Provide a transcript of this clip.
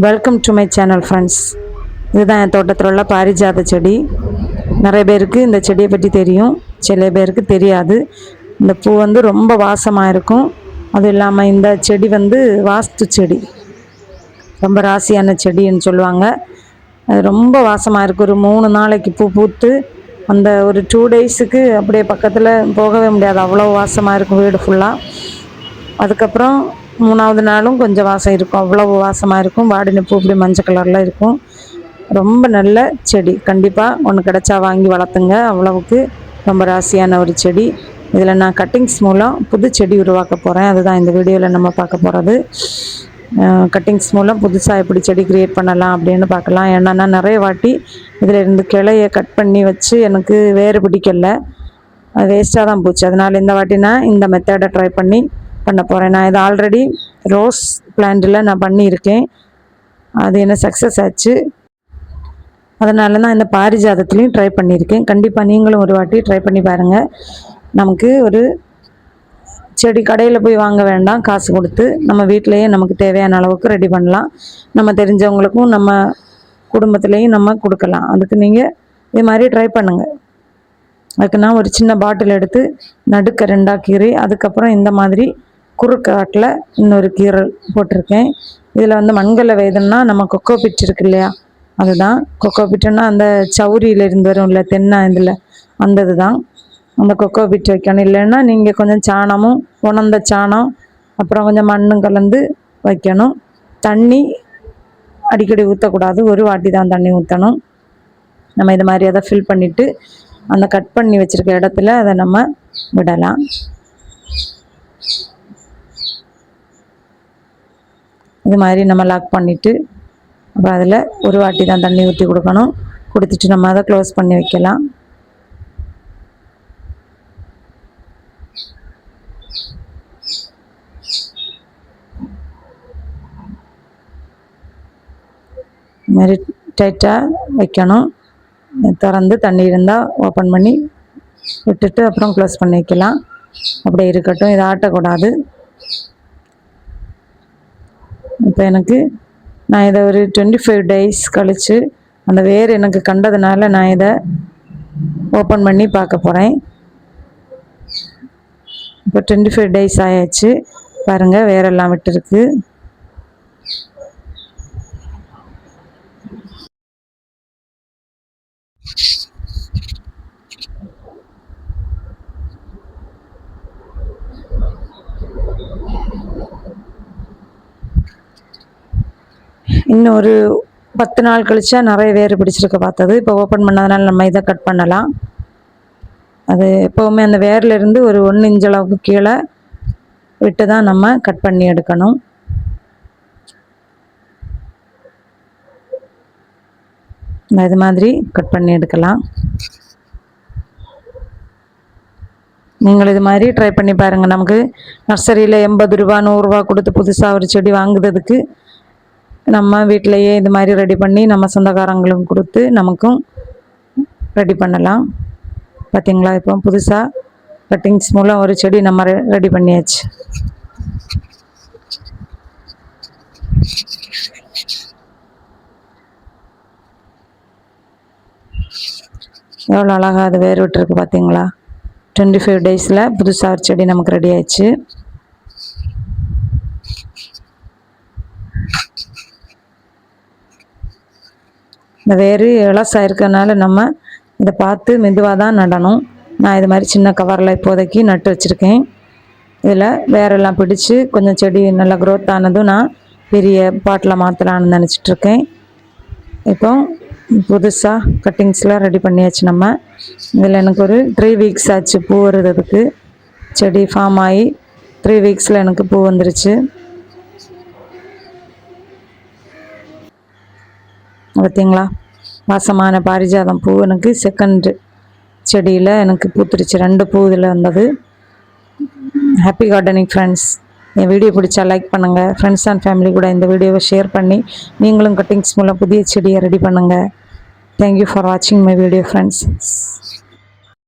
Welcome to my channel friends இதுதான் என் தோட்டத்தில் உள்ள பாரிஜாத செடி. நிறைய பேருக்கு இந்த செடியை பற்றி தெரியும். சில பேருக்கு தெரியாது. இந்த பூ வந்து ரொம்ப வாசமாக இருக்கும். அதுவும் இல்லாமல் இந்த செடி வந்து வாஸ்து செடி. ரொம்ப ராசியான செடின்னு சொல்லுவாங்க. அது ரொம்ப வாசமாக இருக்கும் ஒரு மூணு நாளைக்கு பூ பூத்து அந்த ஒரு டூ டேஸுக்கு அப்படியே பக்கத்தில் போகவே முடியாது. அவ்வளோ வாசமாக இருக்கும் வீடு ஃபுல்லாக அதுக்கப்புறம் மூணாவது நாளும் கொஞ்சம் வாசம் இருக்கும். அவ்வளோ வாசமாக இருக்கும். வாடின பூ இப்படி மஞ்சள் கலரில் இருக்கும். ரொம்ப நல்ல செடி. கண்டிப்பாக ஒன்று கிடச்சா வாங்கி வளர்த்துங்க. அவ்வளவுக்கு ரொம்ப ராசியான ஒரு செடி. இதில் நான் கட்டிங்ஸ் மூலம் புது செடி உருவாக்க போகிறேன் அதுதான் இந்த வீடியோவில் நம்ம பார்க்க போகிறது கட்டிங்ஸ் மூலம் புதுசாக எப்படி செடி கிரியேட் பண்ணலாம் அப்படின்னு பார்க்கலாம். ஏன்னா நான் நிறைய வாட்டி இதில் இருந்து கிளையை கட் பண்ணி வச்சு எனக்கு வேறு பிடிக்கல. அது வேஸ்ட்டாக தான் போச்சு. அதனால் இந்த வாட்டி நான் இந்த மெத்தடை ட்ரை பண்ணி பண்ண போகிறேன் நான் இது ஆல்ரெடி ரோஸ் பிளான்ட்டில் நான் பண்ணியிருக்கேன். அது என்ன சக்ஸஸ் ஆச்சு. அதனால தான் இந்த பாரிஜாதத்துலேயும் ட்ரை பண்ணியிருக்கேன். கண்டிப்பாக நீங்களும் ஒரு வாட்டி ட்ரை பண்ணி பாருங்கள் நமக்கு ஒரு செடி கடையில் போய் வாங்க வேண்டாம். காசு கொடுத்து நம்ம வீட்டிலையே நமக்கு தேவையான அளவுக்கு ரெடி பண்ணலாம். நம்ம தெரிஞ்சவங்களுக்கும் நம்ம குடும்பத்துலேயும் நம்ம கொடுக்கலாம். அதுக்கு நீங்கள் இது மாதிரி ட்ரை பண்ணுங்கள் அதுக்கு நான் ஒரு சின்ன பாட்டில் எடுத்து நடுக்க ரெண்டாக கீறி அதுக்கப்புறம் இந்த மாதிரி குறுக்காட்டில் இன்னொரு கீரல் போட்டிருக்கேன். இதில் வந்து மண்கல வேதம்னா நம்ம கொக்கோ பிட் இருக்கு இல்லையா? அதுதான். கொக்கோ பிட்டுன்னா அந்த சௌரியிலிருந்து வரும் இல்லை தென்னை இதில். அந்த இதுதான் அந்த கொக்கோ பிட் வைக்கணும். இல்லைன்னா நீங்கள் கொஞ்சம் சாணமும் உணர்ந்த சாணம் அப்புறம் கொஞ்சம் மண்ணும் கலந்து வைக்கணும். தண்ணி அடிக்கடி ஊற்றக்கூடாது ஒரு வாட்டி தான் தண்ணி ஊற்றணும் நம்ம இது மாதிரி அதை ஃபில் பண்ணிவிட்டு அந்த கட் பண்ணி வச்சுருக்க இடத்துல அதை நம்ம விடலாம். இது மாதிரி நம்ம லாக் பண்ணிவிட்டு அப்புறம் அதில் ஒரு வாட்டி தான் தண்ணி ஊற்றி கொடுக்கணும். கொடுத்துட்டு நம்ம அதை க்ளோஸ் பண்ணி வைக்கலாம். இது மாதிரி டைட்டாக வைக்கணும். திறந்து தண்ணி இருந்தால் ஓப்பன் பண்ணி விட்டுட்டு அப்புறம் க்ளோஸ் பண்ணி வைக்கலாம். அப்படியே இருக்கட்டும். இதை ஆட்டக்கூடாது. அப்போ எனக்கு நான் இதை ஒரு டுவெண்ட்டி ஃபைவ் டேஸ் கழித்து அந்த வேர் எனக்கு கண்டதுனால நான் இதை ஓப்பன் பண்ணி பார்க்க போகிறேன் இப்போ டுவெண்ட்டி ஃபைவ் டேஸ் ஆயாச்சு பாருங்கள் வேரெல்லாம் விட்டுருக்கு. இன்னும் ஒரு பத்து நாள் கழிச்சா நிறைய வேர் பிடிச்சிருக்க பார்த்தது. இப்போ ஓப்பன் பண்ணதுனால நம்ம இதை கட் பண்ணலாம். அது எப்போவுமே அந்த வேர்லேருந்து ஒரு ஒன்று இன்ச் அளவுக்கு கீழே விட்டு தான் நம்ம கட் பண்ணி எடுக்கணும். இது மாதிரி கட் பண்ணி எடுக்கலாம். நீங்கள் இது மாதிரி ட்ரை பண்ணி பாருங்கள் நமக்கு நர்சரியில் எண்பது ரூபா நூறுரூவா கொடுத்து புதுசாக ஒரு செடி வாங்குறதுக்கு நம்ம வீட்டிலையே இது மாதிரி ரெடி பண்ணி நம்ம சொந்தக்காரங்களுக்கும் கொடுத்து நமக்கும் ரெடி பண்ணலாம். பார்த்திங்களா இப்போ புதுசாக கட்டிங்ஸ் மூலம் ஒரு செடி நம்ம ரெடி பண்ணியாச்சு. எவ்வளோ அழகாக அது வேர் விட்டுருக்கு பார்த்தீங்களா டுவெண்ட்டி ஃபைவ் டேஸில் புதுசாக ஒரு செடி நமக்கு ரெடி ஆயிடுச்சு. இந்த வேறு இலசாக இருக்கிறதுனால நம்ம இதை பார்த்து மெதுவாக தான் நடணும். நான் இது மாதிரி சின்ன கவரில் இப்போதைக்கு நட்டு வச்சுருக்கேன். இதில் வேரெல்லாம் பிடிச்சி கொஞ்சம் செடி நல்லா க்ரோத் ஆனதும் நான் பெரிய பாட்டில் மாற்றலான்னு நினச்சிட்ருக்கேன். இப்போ புதுசாக கட்டிங்ஸ்லாம் ரெடி பண்ணியாச்சு நம்ம. இதில் எனக்கு ஒரு த்ரீ வீக்ஸ் ஆச்சு பூ வருதுக்கு. செடி ஃபார்ம் ஆகி த்ரீ வீக்ஸில் எனக்கு பூ வந்துருச்சு. பார்த்தீங்களா வாசமான பாரிஜாதம் பூ எனக்கு செகண்ட் செடியில் எனக்கு பூத்துருச்சு. ரெண்டு பூ இதில் வந்தது. ஹாப்பி கார்டனிங் ஃப்ரெண்ட்ஸ் என் வீடியோ பிடிச்சா லைக் பண்ணுங்கள் ஃப்ரெண்ட்ஸ் அண்ட் ஃபேமிலி கூட இந்த வீடியோவை ஷேர் பண்ணி நீங்களும் கட்டிங்ஸ் மூலம் புதிய செடியை ரெடி பண்ணுங்கள் தேங்க்யூ ஃபார் வாட்சிங் மை வீடியோ ஃப்ரெண்ட்ஸ்